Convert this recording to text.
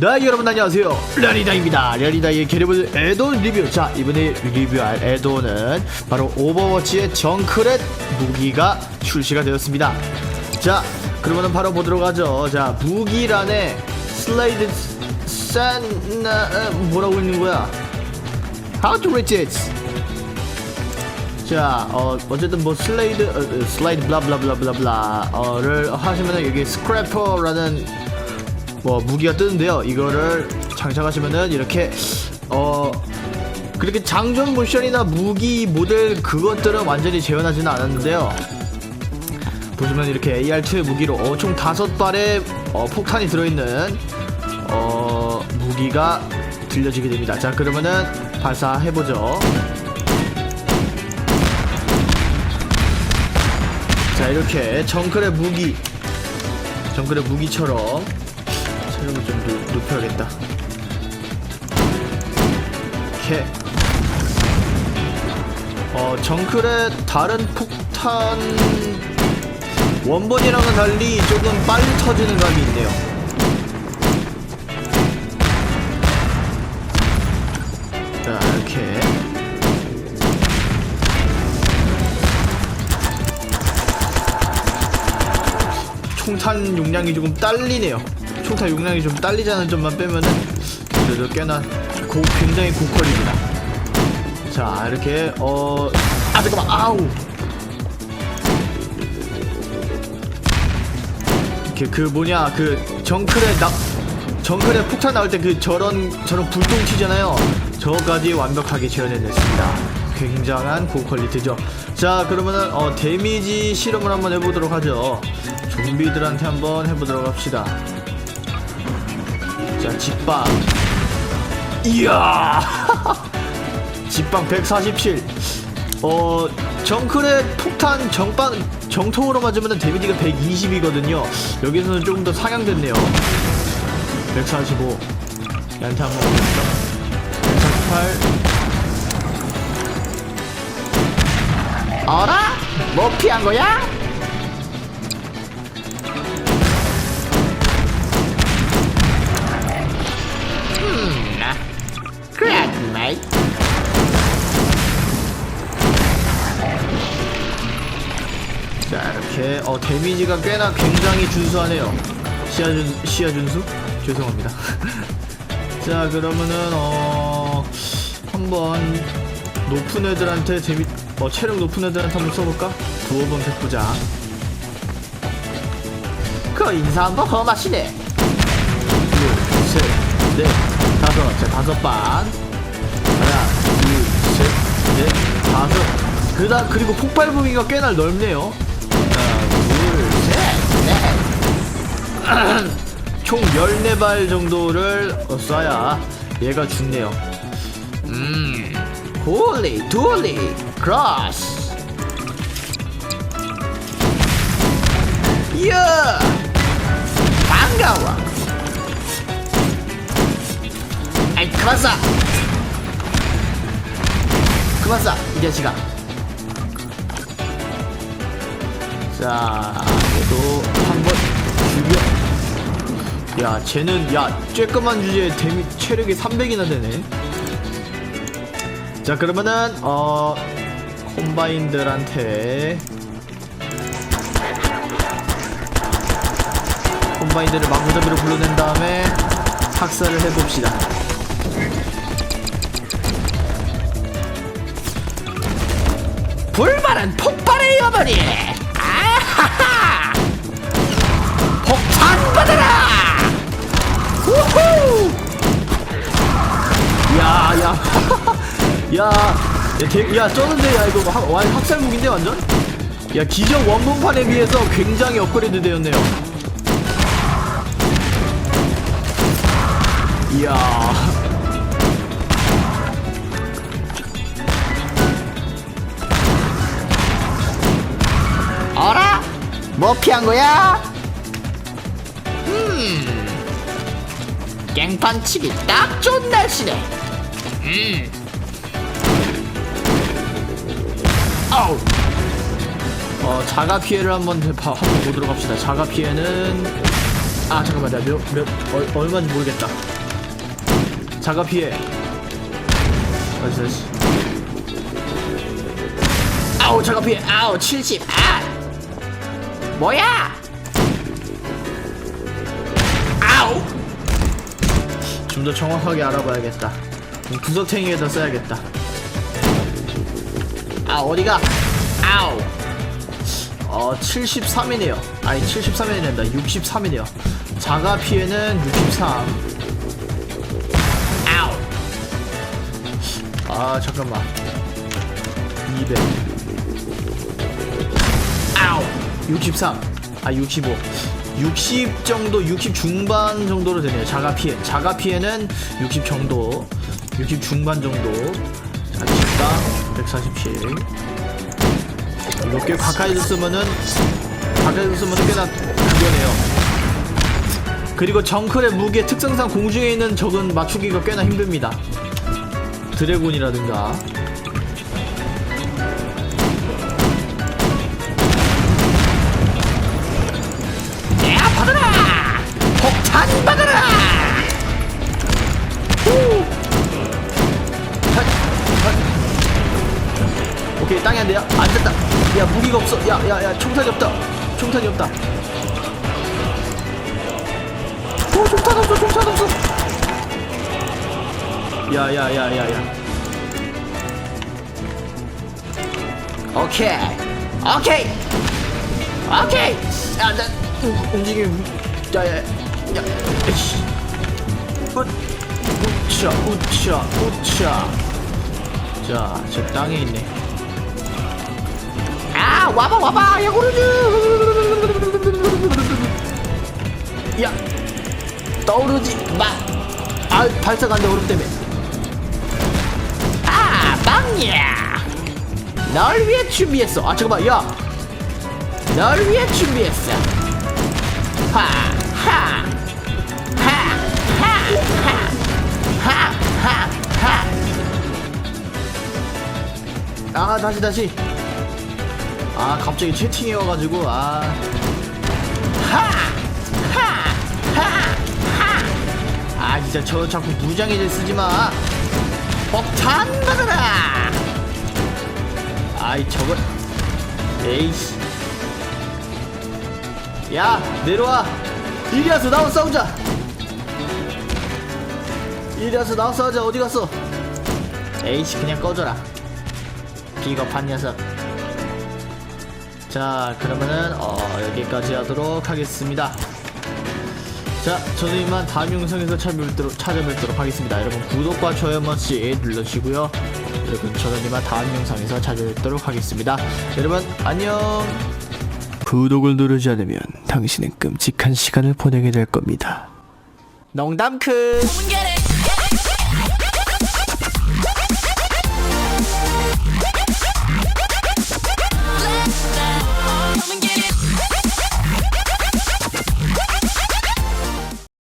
네 여러분 안녕하세요. 려리다입니다. 려리다의 게리블 에돈 리뷰. 자 이번에 리뷰할 에돈은 바로 오버워치의 정크렛 무기가 출시가 되었습니다. 자 그러면은 바로 보도록 하죠. 자 무기란에 슬라이드 산 아, 뭐라고 있는 거야? How to reach it? 자, 어, 어쨌든 뭐 슬라이드, 어, 어, 슬라이드 블라블라블라블라, 어를 하시면은 여기 스크래퍼라는 뭐 무기가 뜨는데요. 이거를 장착하시면은 이렇게 어 그렇게 장전 모션이나 무기 모델 그것들은 완전히 재현하지는 않았는데요. 보시면 이렇게 AR2 무기로 어, 총 다섯 발의 어, 폭탄이 들어있는 어, 무기가 들려지게 됩니다. 자 그러면은 발사해보죠. 자 이렇게 정글의 무기 정글의 무기처럼 체력을 좀 높- 높여야겠다. 이렇게 어 정글의 다른 폭탄 원본이랑은 달리 조금 빨리 터지는 감이 있네요. 자 이렇게. 총탄 용량이 조금 딸리네요. 총탄 용량이 좀 딸리자는 점만 빼면은 그래도 꽤나 고, 굉장히 고퀄입니다. 자 이렇게 어... 아 잠깐만 아우 이렇게 그 뭐냐 그 정클에 나 정클에 폭탄 나올 때 그 저런 저런 불똥 튀잖아요. 저거까지 완벽하게 재현해냈습니다. 굉장한 고퀄리티죠. 자 그러면은 어, 데미지 실험을 한번 해보도록 하죠. 좀비들한테 한번 해보도록 합시다. 자 집방. 이야. 집방 147. 어 정클의 폭탄 정방 정통으로 맞으면 데미지가 120이거든요. 여기서는 조금 더 상향됐네요. 145. 얘한테 한번 보겠습니다. 148. 어라? 뭐 피한 거야? 이렇게 어 데미지가 꽤나 굉장히 준수하네요. 시아준 시아준수? 죄송합니다. 자, 그러면은 어 한번 높은 애들한테 데미 어 체력 높은 애들한테 한번 써볼까? 두어 번 해보자. 그 인사 한번 험하시네. 둘, 셋, 넷, 다섯, 자 다섯 반. 하나, 둘, 셋, 넷, 다섯. 그다 그리고 폭발 범위가 꽤나 넓네요. 총 14발 정도를 어, 쏴야 얘가 죽네요. 음, 홀리, 둘리, 크로스. 이야, 반가워. 아이 그만 쏴. 그만 쏴, 이 자식아. 자, 얘도. 야, 쟤는 야 쬐끄만 주제에 데미 체력이 300이나 되네. 자, 그러면은 어 콤바인들한테 콤바인들을 마구잡이로 불러낸 다음에 학살을 해봅시다. 불만은 폭발의 여머니! 야, 야, 대, 야, 쩌는데, 야, 이거 학, 와, 학살 무기인데, 완전? 야, 기존 원본판에 비해서 굉장히 업그레이드 되었네요. 이야. 어라? 뭐 피한 거야? 음. 깽판 치기 딱 좋은 날씨네. 음. 어, 자가 피해를 한번 봐- 한번 보도록 합시다. 자가 피해는 아 잠깐만 내가 몇, 몇 어, 얼마인지 모르겠다. 자가 피해. 다시 아우 자가 피해. 아우 70 아! 뭐야? 아우! 좀 더 정확하게 알아봐야겠다. 구석탱이에다 써야겠다 아 어디가? 아우. 어 73이네요. 아니 73이 된다. 63이네요. 자가 피해는 63 아우. 아 잠깐만. 200 아우. 63아 65 60 정도 60 중반 정도로 되네요. 자가 피해. 자가 피해는 60 정도. 60 중반 정도 자 집당 147 이거 꽤 가까이서 쓰면은 가까이서 쓰면은 꽤나 그거네요. 그리고 정클의 무게 특성상 공중에 있는 적은 맞추기가 꽤나 힘듭니다. 드래곤이라든가. 야 받아라! 폭탄 받아라 오케이 땅이 안 돼요 안 됐다. 야 무기가 없어. 야야 야 총탄이 없다. 총탄이 없다. 오 총탄 없어 총탄 없어. 야야야야야. 오케이. 오케이. 오케이. 야나 움직임. 야야야. 야 에이씨. 우 우차 우차 우차 자 저 땅에 있네. 아 와봐 와봐. 야구르즈. 야 떠오르지 마아 발사가 안돼 얼음 때문에. 아 빵야. 널 위해 준비했어. 아 잠깐만 야널 위해 준비했어. 하하 하하하하하 다시 다시 아 갑자기 채팅이 와가지고 아. 아 진짜 저 자꾸 무장해제 쓰지마. 폭탄 받아라! 아이 저걸. 에이씨. 야 내려와. 이리 와서 나와 싸우자. 이리 와서 나와 싸우자. 어디 갔어? 에이씨 그냥 꺼져라. 비겁한 녀석 자 그러면은 어, 여기까지 하도록 하겠습니다. 자 저는 이만 다음 영상에서 찾아뵙도록, 찾아뵙도록 하겠습니다. 여러분 구독과 좋아요 한 번씩 눌러주시고요. 여러분 저는 이만 다음 영상에서 찾아뵙도록 하겠습니다. 여러분 안녕! 구독을 누르지 않으면 당신은 끔찍한 시간을 보내게 될 겁니다. 농담 it.